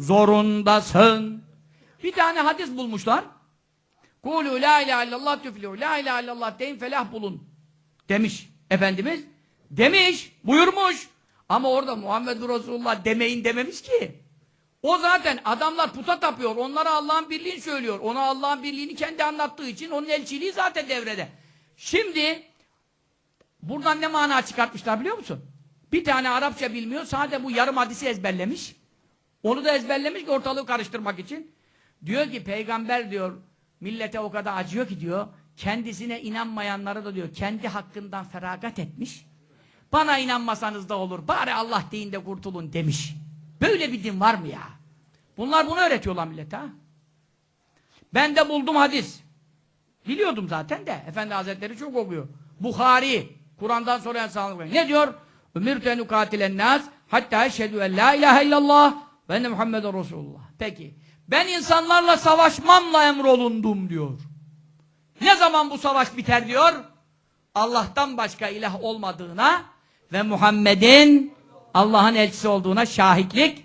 zorundasın. Bir tane hadis bulmuşlar. Kulü la ilahe illallah tüflühü. La ilahe illallah deyin felah bulun. Demiş Efendimiz. Demiş, buyurmuş. Ama orada Muhammed Resulullah demeyin dememiş ki. O zaten adamlar puta tapıyor. Onlara Allah'ın birliğini söylüyor. Ona Allah'ın birliğini kendi anlattığı için onun elçiliği zaten devrede. Şimdi buradan ne mana çıkartmışlar biliyor musun? Bir tane Arapça bilmiyor. Sadece bu yarım hadisi ezberlemiş. Onu da ezberlemiş ki ortalığı karıştırmak için. Diyor ki peygamber diyor millete o kadar acıyor ki diyor kendisine inanmayanlara da diyor kendi hakkından feragat etmiş. Bana inanmasanız da olur. Bari Allah deyin de kurtulun demiş. Böyle bir din var mı ya? Bunlar bunu öğretiyorlar millete ha. Ben de buldum hadis. Biliyordum zaten de. Efendi Hazretleri çok okuyor. Bukhari. Kur'an'dan sonra sağlık Ne diyor? Ümirtü en ukatilen nas hatta eşhedü en la ilahe illallah ve enne Muhammeden Resulullah. Peki. Ben insanlarla savaşmamla emrolundum diyor. Ne zaman bu savaş biter diyor? Allah'tan başka ilah olmadığına ve Muhammed'in Allah'ın elçisi olduğuna şahitlik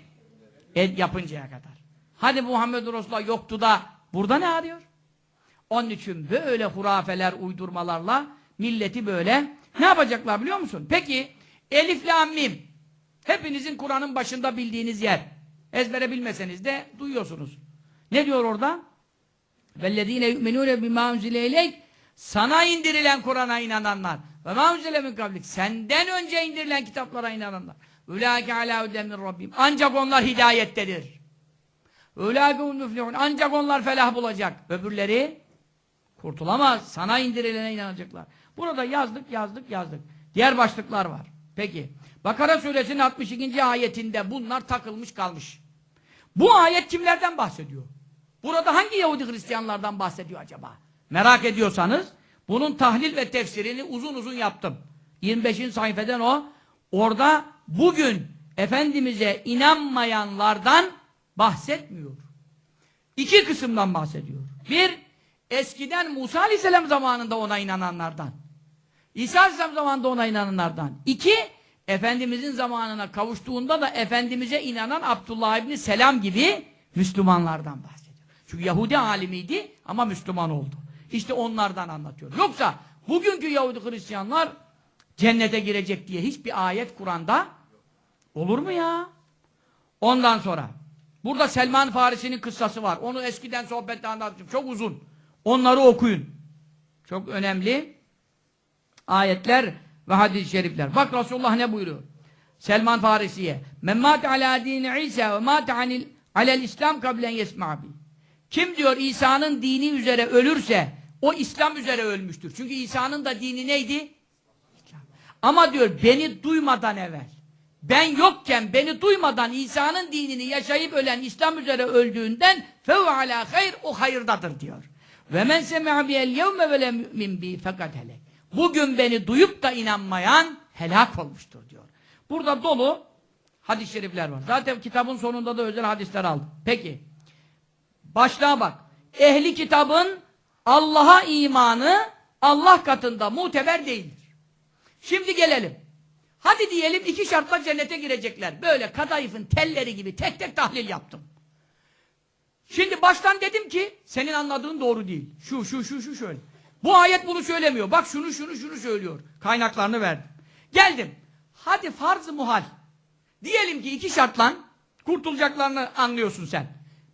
yapıncaya kadar. Hadi Muhammed Resulullah yoktu da burada ne arıyor? Onun için böyle hurafeler, uydurmalarla milleti böyle ne yapacaklar biliyor musun? Peki Elif la mim hepinizin Kur'an'ın başında bildiğiniz yer. Ezbere bilmeseniz de duyuyorsunuz. Ne diyor orada? Vellezine yu'minune bima unzile ileyk sana indirilen Kur'an'a inananlar ve ma unzile kablik senden önce indirilen kitaplara inananlar. Ulaike ala min rabbim. Ancak onlar hidayettedir. Ulaike muflihun. Ancak onlar felah bulacak. Öbürleri kurtulamaz. Sana indirilene inanacaklar. Burada yazdık, yazdık, yazdık. Diğer başlıklar var. Peki. Bakara suresinin 62. ayetinde bunlar takılmış kalmış. Bu ayet kimlerden bahsediyor? Burada hangi Yahudi Hristiyanlardan bahsediyor acaba? Merak ediyorsanız bunun tahlil ve tefsirini uzun uzun yaptım. 25. sayfeden o. Orada bugün Efendimiz'e inanmayanlardan bahsetmiyor. İki kısımdan bahsediyor. Bir, eskiden Musa Aleyhisselam zamanında ona inananlardan. İsa Aleyhisselam zamanında ona inananlardan. İki, Efendimizin zamanına kavuştuğunda da Efendimiz'e inanan Abdullah İbni Selam gibi Müslümanlardan bahsediyor. Çünkü Yahudi alimiydi ama Müslüman oldu. İşte onlardan anlatıyor. Yoksa bugünkü Yahudi Hristiyanlar cennete girecek diye hiçbir ayet Kur'an'da olur mu ya? Ondan sonra burada Selman Farisi'nin kıssası var. Onu eskiden sohbette anlattım. Çok uzun. Onları okuyun. Çok önemli ayetler ve hadis-i şerifler. Bak Resulullah ne buyuruyor? Selman Farisi'ye Men mâte alâ dîni İsa ve mâte anil alel İslam kablen yesmâbi Kim diyor İsa'nın dini üzere ölürse o İslam üzere ölmüştür. Çünkü İsa'nın da dini neydi? İslam. Ama diyor beni duymadan evvel ben yokken beni duymadan İsa'nın dinini yaşayıp ölen İslam üzere öldüğünden fev ala hayr o hayırdadır diyor. Ve men semi'a biyel yevme ve lem bi fakat helek. Bugün beni duyup da inanmayan helak olmuştur diyor. Burada dolu hadis-i şerifler var. Zaten kitabın sonunda da özel hadisler aldım. Peki. Başlığa bak. Ehli kitabın Allah'a imanı Allah katında muteber değildir. Şimdi gelelim. Hadi diyelim iki şartla cennete girecekler. Böyle kadayıfın telleri gibi tek tek tahlil yaptım. Şimdi baştan dedim ki senin anladığın doğru değil. Şu şu şu şu şöyle. Bu ayet bunu söylemiyor. Bak şunu şunu şunu söylüyor. Kaynaklarını verdim. Geldim. Hadi farz-ı muhal. Diyelim ki iki şartla kurtulacaklarını anlıyorsun sen.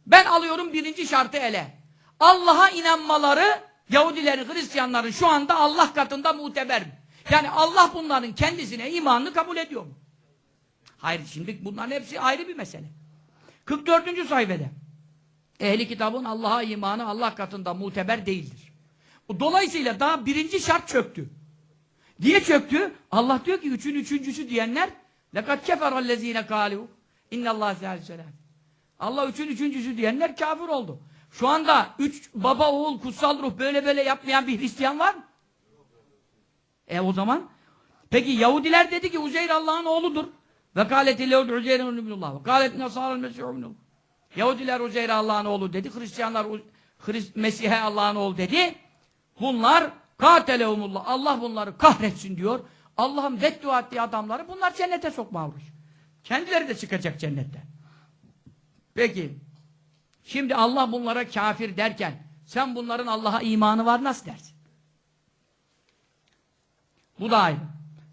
Ben alıyorum birinci şartı ele. Allah'a inanmaları Yahudilerin, Hristiyanların şu anda Allah katında muteber mi? Yani Allah bunların kendisine imanını kabul ediyor mu? Hayır şimdi bunların hepsi ayrı bir mesele. 44. sayfede ehli kitabın Allah'a imanı Allah katında muteber değildir. Dolayısıyla daha birinci şart çöktü. Diye çöktü? Allah diyor ki üçün üçüncüsü diyenler لَقَدْ كَفَرَ الَّذ۪ينَ قَالُوا اِنَّ اللّٰهِ سَلَى Allah üçün üçüncüsü diyenler kafir oldu. Şu anda üç baba oğul kutsal ruh böyle böyle yapmayan bir Hristiyan var mı? E o zaman peki Yahudiler dedi ki Uzeyr Allah'ın oğludur. Ve kâleti lehud Uzeyr'in ibnullah. Ve kâleti nasârel mesih ibnullah. Yahudiler Uzeyr Allah'ın oğlu dedi. Hristiyanlar Hrist Mesih'e Allah'ın oğlu dedi. Bunlar kâtelehumullah. Allah bunları kahretsin diyor. Allah'ın beddua ettiği adamları bunlar cennete sokma uğraş. Kendileri de çıkacak cennetten. Peki. Şimdi Allah bunlara kafir derken sen bunların Allah'a imanı var nasıl dersin? Bu da ayrı.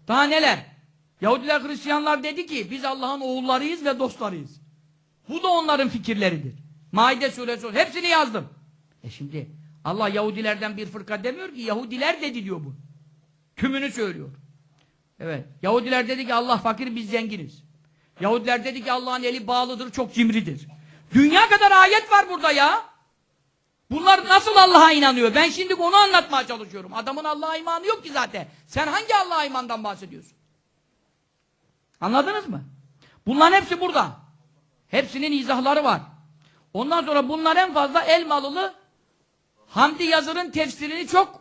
Daha neler? Yahudiler Hristiyanlar dedi ki biz Allah'ın oğullarıyız ve dostlarıyız. Bu da onların fikirleridir. Maide suresi. Hepsini yazdım. E şimdi Allah Yahudilerden bir fırka demiyor ki Yahudiler dedi diyor bu. Tümünü söylüyor. Evet. Yahudiler dedi ki Allah fakir biz zenginiz. Yahudiler dedi ki Allah'ın eli bağlıdır çok cimridir. Dünya kadar ayet var burada ya. Bunlar nasıl Allah'a inanıyor? Ben şimdi onu anlatmaya çalışıyorum. Adamın Allah'a imanı yok ki zaten. Sen hangi Allah'a imandan bahsediyorsun? Anladınız mı? Bunların hepsi burada. Hepsinin izahları var. Ondan sonra bunlar en fazla Elmalılı Hamdi Yazır'ın tefsirini çok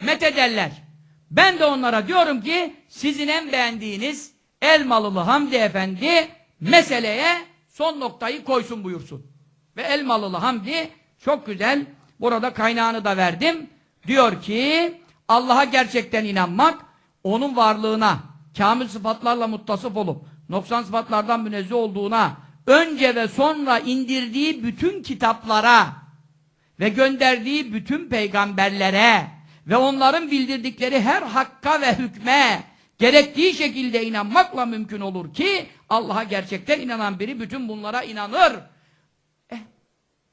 methederler. Ben de onlara diyorum ki sizin en beğendiğiniz Elmalılı Hamdi Efendi meseleye son noktayı koysun buyursun. Ve Elmalılı Hamdi çok güzel burada kaynağını da verdim. Diyor ki Allah'a gerçekten inanmak onun varlığına kamil sıfatlarla muttasıf olup noksan sıfatlardan münezzeh olduğuna önce ve sonra indirdiği bütün kitaplara ve gönderdiği bütün peygamberlere ve onların bildirdikleri her hakka ve hükme gerektiği şekilde inanmakla mümkün olur ki Allah'a gerçekten inanan biri bütün bunlara inanır. Eh,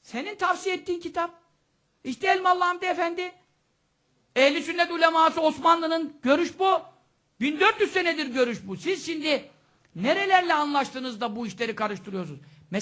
senin tavsiye ettiğin kitap işte Elmalı Hamdi Efendi Ehli sünnet uleması Osmanlı'nın görüş bu. 1400 senedir görüş bu. Siz şimdi nerelerle anlaştınız da bu işleri karıştırıyorsunuz? Mesela